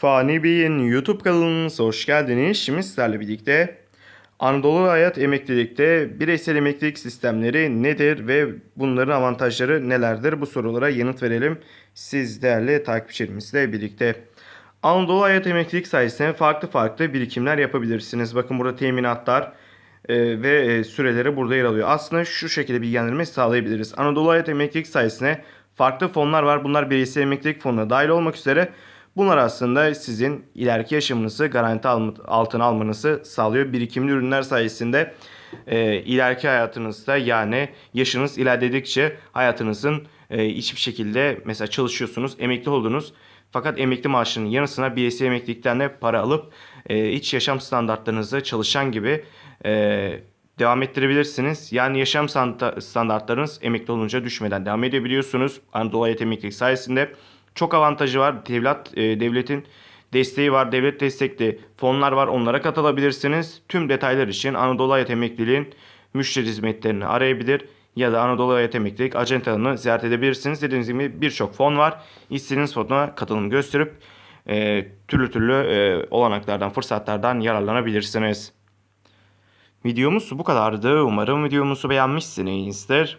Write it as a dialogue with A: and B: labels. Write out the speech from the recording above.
A: Fani Bey'in YouTube kanalımıza hoş geldiniz. Şimdi sizlerle birlikte Anadolu Hayat Emeklilikte bireysel emeklilik sistemleri nedir ve bunların avantajları nelerdir? Bu sorulara yanıt verelim. Siz değerli takipçilerimizle birlikte. Anadolu Hayat Emeklilik sayesinde farklı farklı birikimler yapabilirsiniz. Bakın burada teminatlar e, ve e, süreleri burada yer alıyor. Aslında şu şekilde bilgilendirme sağlayabiliriz. Anadolu Hayat Emeklilik sayesinde farklı fonlar var. Bunlar bireysel emeklilik fonuna dahil olmak üzere Bunlar aslında sizin ileriki yaşamınızı garanti altına almanızı sağlıyor. Birikimli ürünler sayesinde e, ileriki hayatınızda yani yaşınız ilerledikçe hayatınızın e, hiçbir şekilde mesela çalışıyorsunuz, emekli oldunuz. Fakat emekli maaşının yanısına bireysel emeklilikten de para alıp e, iç yaşam standartlarınızı çalışan gibi e, devam ettirebilirsiniz. Yani yaşam standa- standartlarınız emekli olunca düşmeden devam edebiliyorsunuz. Anadolu Hayat Emeklilik sayesinde çok avantajı var. Devlet e, devletin desteği var. Devlet destekli fonlar var. Onlara katılabilirsiniz. Tüm detaylar için Anadolu Hayat Emekliliğin müşteri hizmetlerini arayabilir ya da Anadolu Hayat Emeklilik ajantalarını ziyaret edebilirsiniz. Dediğiniz gibi birçok fon var. İstediğiniz fona katılım gösterip e, türlü türlü e, olanaklardan, fırsatlardan yararlanabilirsiniz. Videomuz bu kadardı. Umarım videomuzu beğenmişsinizdir.